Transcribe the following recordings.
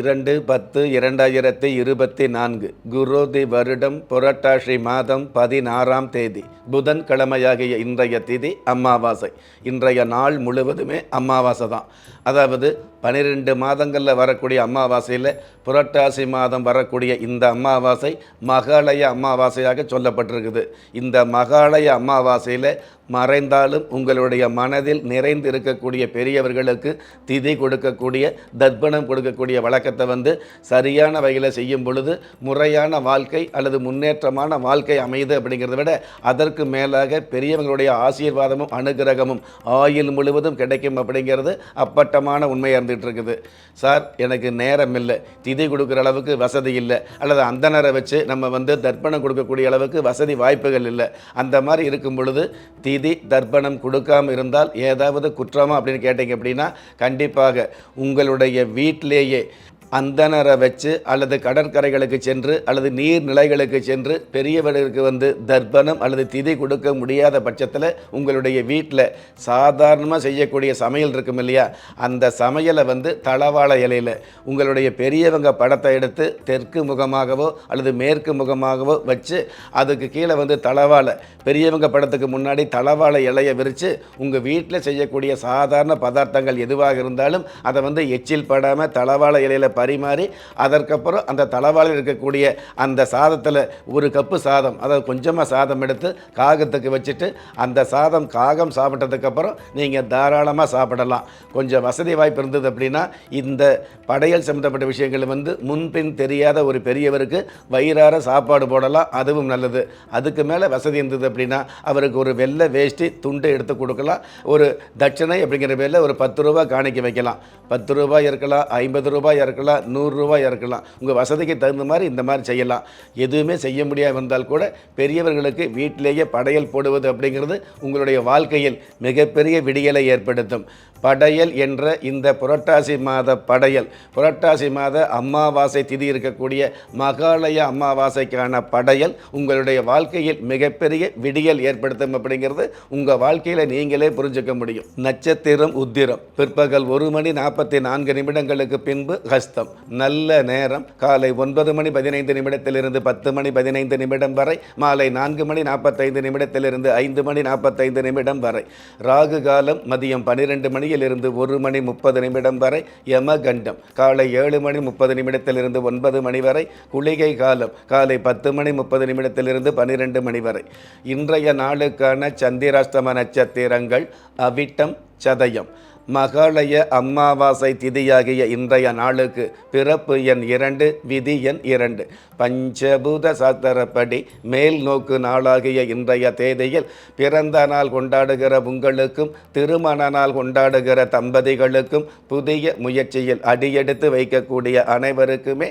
இரண்டு பத்து இரண்டாயிரத்தி இருபத்தி நான்கு குரோதி வருடம் புரட்டாசி மாதம் பதினாறாம் தேதி புதன்கிழமையாகிய இன்றைய திதி அமாவாசை. இன்றைய நாள் முழுவதுமே அமாவாசை தான். அதாவது பன்னிரெண்டு மாதங்களில் வரக்கூடிய அமாவாசையில் புரட்டாசி மாதம் வரக்கூடிய இந்த அமாவாசை மகாலய அமாவாசையாக சொல்லப்பட்டிருக்குது. இந்த மகாலய அமாவாசையில் மறைந்தாலும் உங்களுடைய மனதில் நிறைந்து இருக்கக்கூடிய பெரியவர்களுக்கு திதி கொடுக்கக்கூடிய தர்ப்பணம் கொடுக்கக்கூடிய வழக்கத்தை வந்து சரியான வகையில் செய்யும் பொழுது முறையான வாழ்க்கை அல்லது முன்னேற்றமான வாழ்க்கை அமையுது அப்படிங்கிறத விட அதற்கு மேலாக பெரியவங்களுடைய ஆசீர்வாதமும் அனுகிரகமும் ஆயுள் முழுவதும் கிடைக்கும் அப்படிங்கிறது அப்பட்டமான உண்மையாக இருந்துகிட்டு இருக்குது சார் எனக்கு நேரம் இல்லை. திதி கொடுக்குற அளவுக்கு வசதி இல்லை. அல்லது அந்தனரை வச்சு நம்ம வந்து தர்ப்பணம் கொடுக்கக்கூடிய அளவுக்கு வசதி வாய்ப்புகள் இல்லை. அந்த மாதிரி இருக்கும் பொழுது திதி தர்ப்பணம் கொடுக்காம இருந்தால் ஏதாவது குற்றமா அப்படின்னு கேட்டீங்க அப்படின்னா கண்டிப்பாக உங்களுடைய வீட்டிலேயே அந்தனரை வச்சு அல்லது கடற்கரைகளுக்கு சென்று அல்லது நீர்நிலைகளுக்கு சென்று பெரியவர்களுக்கு வந்து தர்ப்பணம் அல்லது திதி கொடுக்க முடியாத பட்சத்தில் உங்களுடைய வீட்டில் சாதாரணமாக செய்யக்கூடிய சமையல் இருக்கும் இல்லையா? அந்த சமையலை வந்து தளவாழ இலையில் உங்களுடைய பெரியவங்க படத்தை எடுத்து தெற்கு முகமாகவோ அல்லது மேற்கு முகமாகவோ வச்சு அதுக்கு கீழே வந்து தளவாழ பெரியவங்க படத்துக்கு முன்னாடி தளவாழ இலையை விரித்து உங்கள் வீட்டில் செய்யக்கூடிய சாதாரண பதார்த்தங்கள் எதுவாக இருந்தாலும் அதை வந்து எச்சில் படாமல் தளவாழ இலையில் பரிமாறி அதற்கப்புறம் அந்த தளவாளில் இருக்கக்கூடிய அந்த சாதத்தில் ஒரு கப்பு சாதம் அதாவது கொஞ்சமாக சாதம் எடுத்து காகத்துக்கு வச்சுட்டு அந்த சாதம் காகம் சாப்பிட்டதுக்கப்புறம் நீங்கள் தாராளமாக சாப்பிடலாம். கொஞ்சம் வசதி வாய்ப்பு இருந்தது அப்படின்னா இந்த படையல் சம்மந்தப்பட்ட விஷயங்கள் வந்து முன்பின் தெரியாத ஒரு பெரியவருக்கு வயிறார சாப்பாடு போடலாம் அதுவும் நல்லது. அதுக்கு மேலே வசதி இருந்தது அப்படின்னா அவருக்கு ஒரு வெள்ளை வேஷ்டி துண்டை எடுத்து கொடுக்கலாம். ஒரு தட்சணை அப்படிங்கிற பேரில் ஒரு பத்து ரூபா காணிக்க வைக்கலாம். பத்து ரூபாய் இருக்கலாம் ஐம்பது ரூபாய் இருக்கலாம் நூறு இறக்கலாம் உங்கள் வசதிக்கு தகுந்த மாதிரி இந்த மாதிரி செய்யலாம். எதுவுமே செய்ய முடியாது வந்தால் கூட பெரியவர்களுக்கு வீட்டிலேயே படையல் போடுவது அப்படிங்கிறது உங்களுடைய வாழ்க்கையில் மிகப்பெரிய விடியலை ஏற்படுத்தும். படையல் என்ற இந்த புரட்டாசி மாத படையல் புரட்டாசி மாத அமாவாசை திதி இருக்கக்கூடிய மகாலய அமாவாசைக்கான படையல் உங்களுடைய வாழ்க்கையில் மிகப்பெரிய விடியல் ஏற்படுத்தும் அப்படிங்கிறது உங்கள் வாழ்க்கையில் நீங்களே புரிஞ்சுக்க முடியும். நட்சத்திரம் உத்திரம். பிற்பகல் ஒரு மணி நாற்பத்தி நான்கு நிமிடங்களுக்கு பின்பு ஹஸ்தம். நல்ல நேரம். காலை ஒன்பது மணி பதினைந்து நிமிடத்திலிருந்து பத்து மணி பதினைந்து நிமிடம் வரை மாலை நான்கு மணி நாற்பத்தைந்து நிமிடத்திலிருந்து ஐந்து மணி நாற்பத்தைந்து நிமிடம் வரை. ராகு காலம் மதியம் பன்னிரெண்டு மணியிலிருந்து ஒரு மணி முப்பது நிமிடம் வரை யமகண்டம். காலை ஏழு மணி முப்பது நிமிடத்திலிருந்து ஒன்பது மணி வரை குளிகை காலம். காலை பத்து மணி முப்பது நிமிடத்திலிருந்து பன்னிரெண்டு மணி வரை. இன்றைய நாளுக்கான சந்திராஷ்டம நட்சத்திரங்கள் அவிட்டம் சதயம். மகாலய அம்மாவாசை திதியாகிய இன்றைய நாளுக்கு பிறப்பு எண் இரண்டு விதி எண் இரண்டு. பஞ்சபூத சாத்திரப்படி மேல் நோக்கு நாளாகிய இன்றைய தேதியில் பிறந்த நாள் கொண்டாடுகிற உங்களுக்கும் திருமண நாள் கொண்டாடுகிற தம்பதிகளுக்கும் புதிய முயற்சியில் அடியெடுத்து வைக்கக்கூடிய அனைவருக்குமே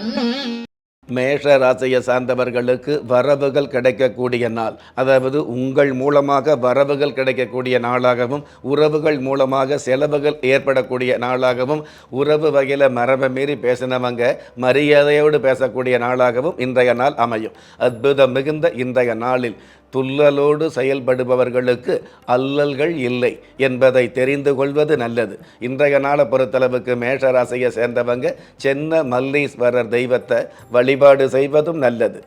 மேஷ ராசியை சார்ந்தவர்களுக்கு வரவுகள் கிடைக்கக்கூடிய நாள். அதாவது உங்கள் மூலமாக வரவுகள் கிடைக்கக்கூடிய நாளாகவும் உறவுகள் மூலமாக செலவுகள் ஏற்படக்கூடிய நாளாகவும் உறவு வகையில் மரபை மீறி பேசினவங்க மரியாதையோடு பேசக்கூடிய நாளாகவும் இன்றைய நாள் அமையும். அற்புதம் மிகுந்த இன்றைய நாளில் துள்ளலோடு செயல்படுபவர்களுக்கு அல்லல்கள் இல்லை என்பதை தெரிந்து கொள்வது நல்லது. இன்றைய நாளை பொறுத்தளவுக்கு மேஷராசியை சேர்ந்தவங்க சென்ன மல்லீஸ்வரர் தெய்வத்தை வழிபாடு செய்வதும் நல்லது.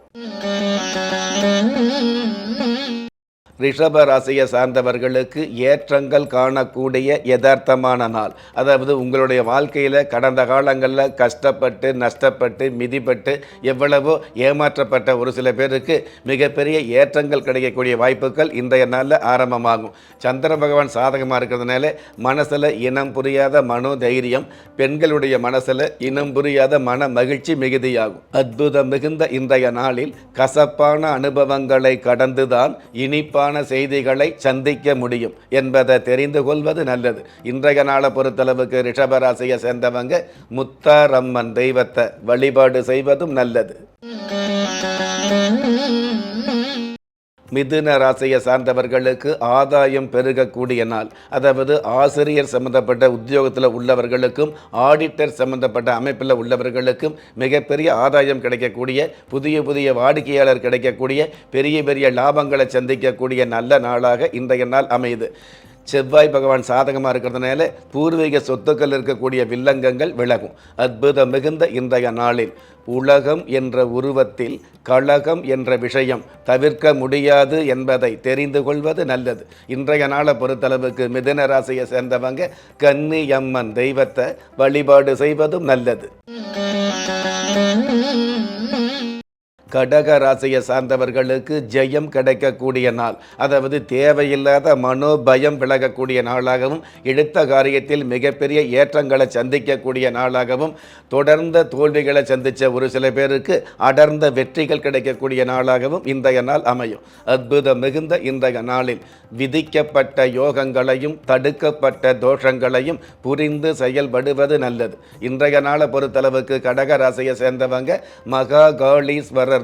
ரிஷப ராசியை சார்ந்தவர்களுக்கு ஏற்றங்கள் காணக்கூடிய யதார்த்தமான நாள். அதாவது உங்களுடைய வாழ்க்கையில் கடந்த காலங்களில் கஷ்டப்பட்டு நஷ்டப்பட்டு மிதிப்பட்டு எவ்வளவோ ஏமாற்றப்பட்ட ஒரு சில பேருக்கு மிகப்பெரிய ஏற்றங்கள் கிடைக்கக்கூடிய வாய்ப்புகள் இன்றைய நாளில் ஆரம்பமாகும். சந்திர பகவான் சாதகமாக இருக்கிறதுனால மனசில் இனம் புரியாத மனோ தைரியம் பெண்களுடைய மனசில் இனம் புரியாத மன மகிழ்ச்சி மிகுதியாகும். அற்புதம் மிகுந்த இன்றைய நாளில் கசப்பான அனுபவங்களை கடந்துதான் தொடர்பான செய்திகளை சந்திக்க முடியும் என்பதை தெரிந்து கொள்வது நல்லது. இன்றைய நாளை பொறுத்தளவுக்கு ரிஷபராசியை சேர்ந்தவங்க முத்தாரம்மன் தெய்வத்தை வழிபாடு செய்வதும் நல்லது. மிதுன ராசியை சார்ந்தவர்களுக்கு ஆதாயம் பெருகக்கூடிய நாள். அதாவது ஆசிரியர் சம்பந்தப்பட்ட உத்தியோகத்தில் உள்ளவர்களுக்கும் ஆடிட்டர் சம்பந்தப்பட்ட அமைப்பில் உள்ளவர்களுக்கும் மிகப்பெரிய ஆதாயம் கிடைக்கக்கூடிய புதிய புதிய வாடிக்கையாளர் கிடைக்கக்கூடிய பெரிய பெரிய லாபங்களை சந்திக்கக்கூடிய நல்ல நாளாக இன்றைய நாள் அமையுது. செவ்வாய் பகவான் சாதகமாக இருக்கிறதுனால பூர்வீக சொத்துக்கள் இருக்கக்கூடிய வில்லங்கங்கள் விலகும். அற்புதம் மிகுந்த இன்றைய நாளில் உலகம் என்ற உருவத்தில் கழகம் என்ற விஷயம் தவிர்க்க முடியாது என்பதை தெரிந்து கொள்வது நல்லது. இன்றைய நாளை பொறுத்தளவுக்கு மிதன ராசியை சேர்ந்தவங்க கன்னி அம்மன் தெய்வத்தை வழிபாடு செய்வதும் நல்லது. கடக ராசியை சார்ந்தவர்களுக்கு ஜெயம் கிடைக்கக்கூடிய நாள். அதாவது தேவையில்லாத மனோபயம் விலகக்கூடிய நாளாகவும் எடுத்த காரியத்தில் மிகப்பெரிய ஏற்றங்களை சந்திக்கக்கூடிய நாளாகவும் தொடர்ந்த தோல்விகளை சந்தித்த ஒரு சில பேருக்கு அடர்ந்த வெற்றிகள் கிடைக்கக்கூடிய நாளாகவும் இன்றைய நாள் அமையும். அற்புதம் மிகுந்த இன்றைய நாளில் விதிக்கப்பட்ட யோகங்களையும் தடுக்கப்பட்ட தோஷங்களையும் புரிந்து செயல்படுவது நல்லது. இன்றைய நாளை பொறுத்தளவுக்கு கடக ராசியை சேர்ந்தவங்க மகா காளீஸ்வரர்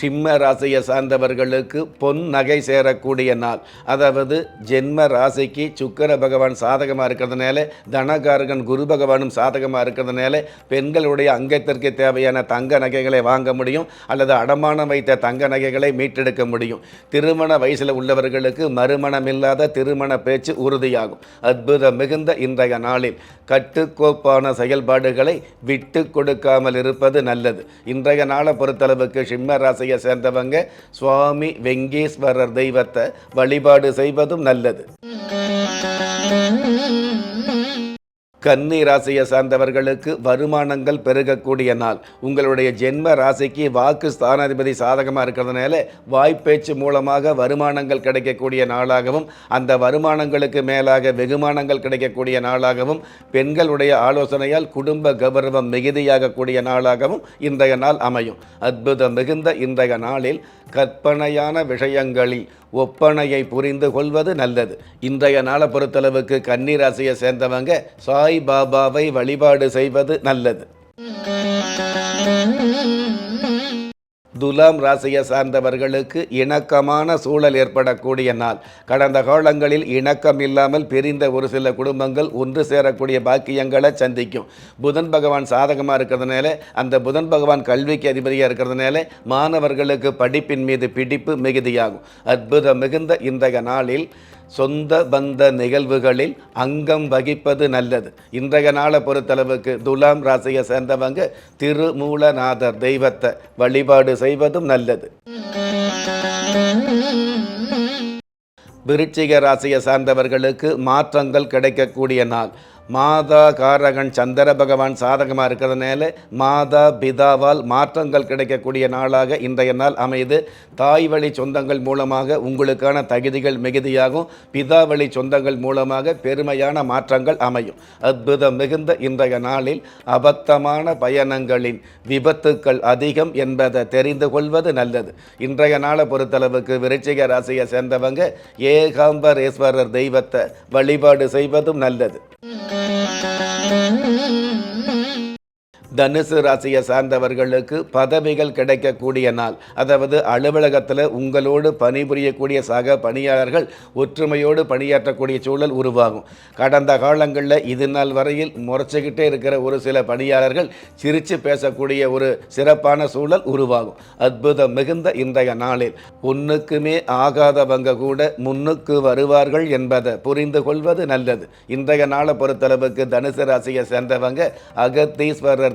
சிம்ம ராசியை சார்ந்தவர்களுக்கு பொன் நகை சேரக்கூடிய நாள். அதாவது ஜென்ம ராசிக்கு சுக்கர பகவான் சாதகமாக இருக்கிறதுனால தனகாரகன் குரு பகவானும் சாதகமாக இருக்கிறதுனால பெண்களுடைய அங்கத்திற்கு தேவையான தங்க நகைகளை வாங்க முடியும் அல்லது அடமானம் வைத்த தங்க நகைகளை மீட்டெடுக்க முடியும். திருமண வயசில் உள்ளவர்களுக்கு மறுமணம் இல்லாத திருமண பேச்சு உறுதியாகும். அற்புதம் மிகுந்த இன்றைய நாளில் கட்டுக்கோப்பான செயல்பாடுகளை விட்டு கொடுக்காமல் இருப்பது நல்லது. இன்றைய நாளை பொறுத்தளவுக்கு சிம்ம ராசியை சேர்ந்தவங்க சுவாமி வெங்கேஸ்வரர் தெய்வத்தை வழிபாடு செய்வதும் நல்லது. கன்னி ராசியை சார்ந்தவர்களுக்கு வருமானங்கள் பெருகக்கூடிய நாள். உங்களுடைய ஜென்ம ராசிக்கு வாக்கு ஸ்தானாதிபதி சாதகமாக இருக்கிறதுனால வாய்ப்பேச்சு மூலமாக வருமானங்கள் கிடைக்கக்கூடிய நாளாகவும் அந்த வருமானங்களுக்கு மேலாக வெகுமானங்கள் கிடைக்கக்கூடிய நாளாகவும் பெண்களுடைய ஆலோசனையால் குடும்ப கௌரவம் மிகுதியாகக்கூடிய நாளாகவும் இன்றைய நாள் அமையும். அற்புதம் மிகுந்த இன்றைய நாளில் கற்பனையான விஷயங்களில் ஒப்பனையை புரிந்து கொள்வது நல்லது. இன்றைய நாளை பொறுத்தளவுக்கு கன்னிராசியை சேர்ந்தவங்க சாய் பாபாவை வழிபாடு செய்வது நல்லது. துலாம் ராசியை சார்ந்தவர்களுக்கு இணக்கமான சூழல் ஏற்படக்கூடிய நாள். கடந்த காலங்களில் இணக்கம் இல்லாமல் பிரிந்த ஒரு சில குடும்பங்கள் ஒன்று சேரக்கூடிய பாக்கியங்களை சந்திக்கும். புதன் பகவான் சாதகமாக இருக்கிறதுனால அந்த புதன் பகவான் கல்விக்கு அதிபதியாக இருக்கிறதுனால மாணவர்களுக்கு படிப்பின் மீது பிடிப்பு மிகுதியாகும். அற்புதம் மிகுந்த இன்றைய நாளில் சொந்த பந்த நிகழ்வுகளில் அங்கம் வகிப்பது நல்லது. இன்றைய நாளை பொறுத்தளவுக்கு துலாம் ராசியை சேர்ந்தவங்க திருமூலநாதர் தெய்வத்தை வழிபாடு செய்வதும் நல்லது. விருச்சிக ராசியை சார்ந்தவர்களுக்கு மாற்றங்கள் கிடைக்கக்கூடிய நாள். மாதா காரகன் சந்திர பகவான் சாதகமாக இருக்கிறதுனால மாதா பிதாவால் மாற்றங்கள் கிடைக்கக்கூடிய நாளாக இன்றைய நாள் அமையுது. தாய் வழி சொந்தங்கள் மூலமாக உங்களுக்கான தகுதிகள் மிகுதியாகும். பிதா வழி சொந்தங்கள் மூலமாக பெருமையான மாற்றங்கள் அமையும். அற்புதம் மிகுந்த இன்றைய நாளில் அபத்தமான பயணங்களின் விபத்துக்கள் அதிகம் என்பதை தெரிந்து கொள்வது நல்லது. இன்றைய நாளை பொறுத்தளவுக்கு விருச்சிக ராசியை சேர்ந்தவங்க ஏகாம்பரேஸ்வரர் தெய்வத்தை வழிபாடு செய்வதும் நல்லது. Thank you. தனுசு ராசியை சார்ந்தவர்களுக்கு பதவிகள் கிடைக்கக்கூடிய நாள். அதாவது அலுவலகத்தில் உங்களோடு பணிபுரியக்கூடிய சக பணியாளர்கள் ஒற்றுமையோடு பணியாற்றக்கூடிய சூழல் உருவாகும். கடந்த காலங்களில் இது நாள் வரையில் முறைச்சிக்கிட்டே இருக்கிற ஒரு சில பணியாளர்கள் சிரித்து பேசக்கூடிய ஒரு சிறப்பான சூழல் உருவாகும். அற்புதம் மிகுந்த இன்றைய நாளில். ஒன்றுக்குமே ஆகாதவங்க கூட முன்னுக்கு வருவார்கள் என்பதை புரிந்து கொள்வது நல்லது. இன்றைய நாளை பொறுத்தளவுக்கு தனுசு ராசியை சேர்ந்தவங்க அகத்தீஸ்வரர்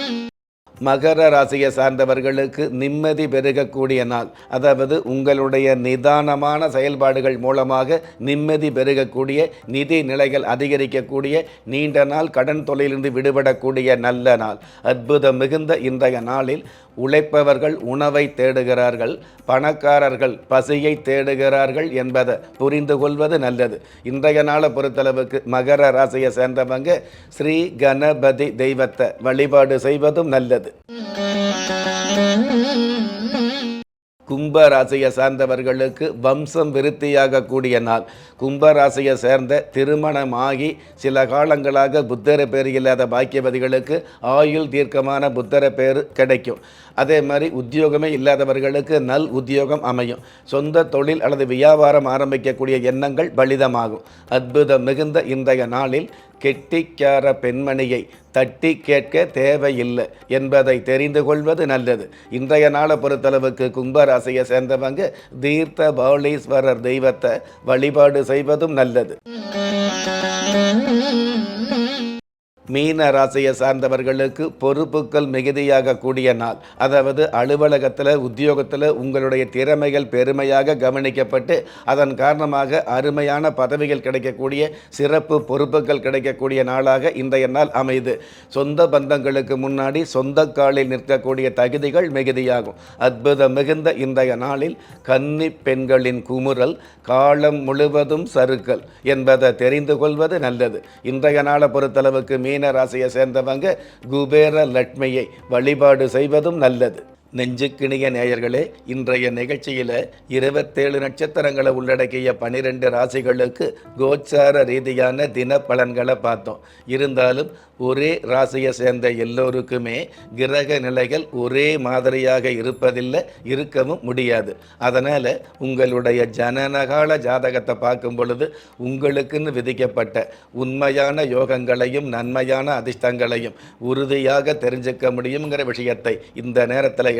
மகர ராசியை சார்ந்தவர்களுக்கு நிம்மதி பெருகக்கூடிய நாள். அதாவது உங்களுடைய நிதானமான செயல்பாடுகள் மூலமாக நிம்மதி பெருகக்கூடிய நிதி நிலைகள் அதிகரிக்கக்கூடிய நீண்ட நாள் கடன் தொலையிலிருந்து விடுபடக்கூடிய நல்ல நாள். அற்புதம் மிகுந்த இன்றைய நாளில் உழைப்பவர்கள் உணவை தேடுகிறார்கள் பணக்காரர்கள் பசியை தேடுகிறார்கள் என்பதை புரிந்து கொள்வது நல்லது. இன்றைய நாளை பொறுத்தளவுக்கு மகர ராசியை சேர்ந்தவங்க ஸ்ரீ கணபதி தெய்வத்தை வழிபாடு செய்வதும் நல்லது. கும்ப ராசியை சார்ந்தவர்களுக்கு வம்சம் விருத்தியாக கூடிய நாள். கும்ப ராசியை சேர்ந்த திருமணமாகி சில காலங்களாக புத்தர பேர் இல்லாத பாக்கியவதிகளுக்கு ஆயுள் தீர்க்கமான புத்தர பேர் கிடைக்கும். அதே மாதிரி உத்தியோகமே இல்லாதவர்களுக்கு நல் உத்தியோகம் அமையும். சொந்த தொழில் அல்லது வியாபாரம் ஆரம்பிக்கக்கூடிய எண்ணங்கள் பலிதமாகும். அற்புதம் மிகுந்த இன்றைய நாளில் கெட்டிக்கார பெண்மணியை தட்டி கேட்க தேவையில்லை என்பதை தெரிந்து கொள்வது நல்லது. இன்றைய நாளை பொறுத்தளவுக்கு கும்பராசியை சேர்ந்தவங்க தீர்த்த பௌலீஸ்வரர் தெய்வத்தை வழிபாடு செய்வதும் நல்லது. மீன ராசியை சார்ந்தவர்களுக்கு பொறுப்புகள் மிகுதியாக கூடிய நாள். அதாவது அலுவலகத்தில் உத்தியோகத்தில் உங்களுடைய திறமைகள் பெருமையாக கவனிக்கப்பட்டு அதன் காரணமாக அருமையான பதவிகள் கிடைக்கக்கூடிய சிறப்பு பொறுப்புகள் கிடைக்கக்கூடிய நாளாக இன்றைய நாள் அமைது. சொந்த பந்தங்களுக்கு முன்னாடி சொந்த காலில் நிற்கக்கூடிய தகுதிகள் மிகுதியாகும். அற்புதம் மிகுந்த இன்றைய நாளில் கன்னி பெண்களின் குமுறல் காலம் முழுவதும் சருக்கள் என்பதை தெரிந்து கொள்வது நல்லது. இன்றைய நாளை பொறுத்தளவுக்கு மீன் ராசியை சேர்ந்தவங்க குபேர லட்சுமியை வழிபாடு செய்வதும் நல்லது. நெஞ்சுக்கிணிய நேயர்களே இன்றைய நிகழ்ச்சியில் இருபத்தேழு நட்சத்திரங்களை உள்ளடக்கிய பனிரெண்டு ராசிகளுக்கு கோச்சார ரீதியான தின பலன்களை பார்த்தோம். இருந்தாலும் ஒரே ராசியை சேர்ந்த எல்லோருக்குமே கிரக நிலைகள் ஒரே மாதிரியாக இருப்பதில்லை இருக்கவும் முடியாது. அதனால் உங்களுடைய ஜனனகால ஜாதகத்தை பார்க்கும் பொழுது உங்களுக்குன்னு விதிக்கப்பட்ட உண்மையான யோகங்களையும் நன்மையான அதிர்ஷ்டங்களையும் உறுதியாக தெரிஞ்சுக்க முடியுங்கிற விஷயத்தை இந்த நேரத்தில்